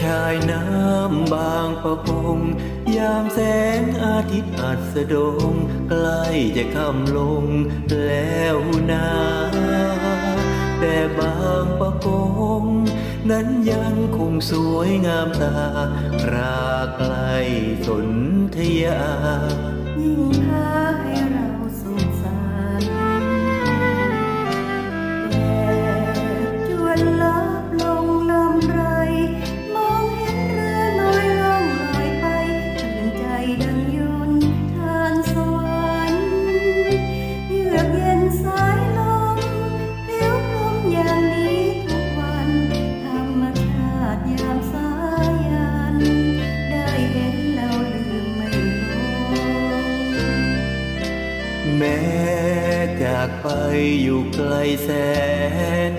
ชายน้ำบางประกง ยามแสงอาทิตย์อัสดง ใกล้จะค่ำลงแล้วนาแต่บางประกง นั้นยังคงสวยงามตาราไกลสนธยายิ่งพาให้ แม้จากไปอยู่ไกลแสน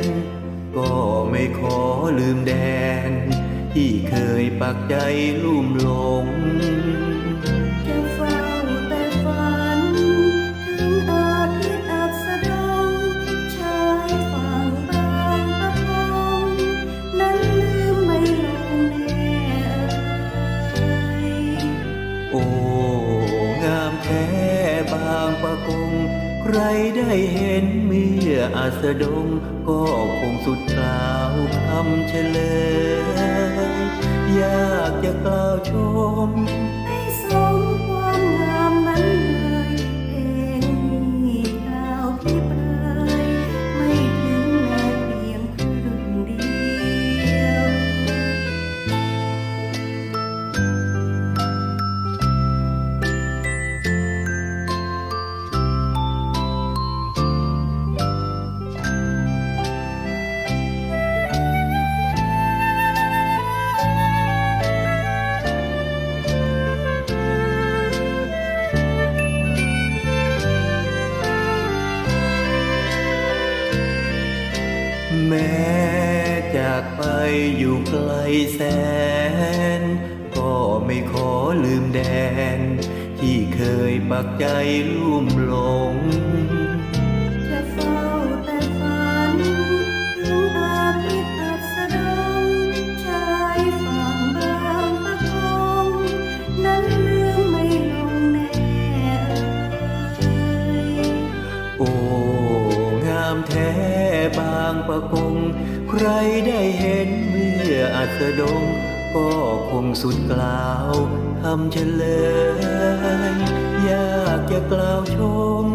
ก็ไม่ขอลืมแดน ที่เคยปักใจลุ่มหลง ง ใครได้เห็นเมื่ออาสดง ก็คงสุดกล่าวคำเฉลย อยากจะกล่าวชม อยู่ไกลแสน ก็ไม่ขอลืมแดน ที่เคยปักใจลุ่มหลงจะเฝ้าแต่ฝันถึงอาทิตย์อัสดงชายฝั่งบางปะกงนั้นลืมไม่ลงแน่เอ่ยโอ้งามแท้บางประกง ใครได้เห็นเมื่ออัสดง ก็คงสุดกล่าวคำเฉลย อยากจะกล่าวชม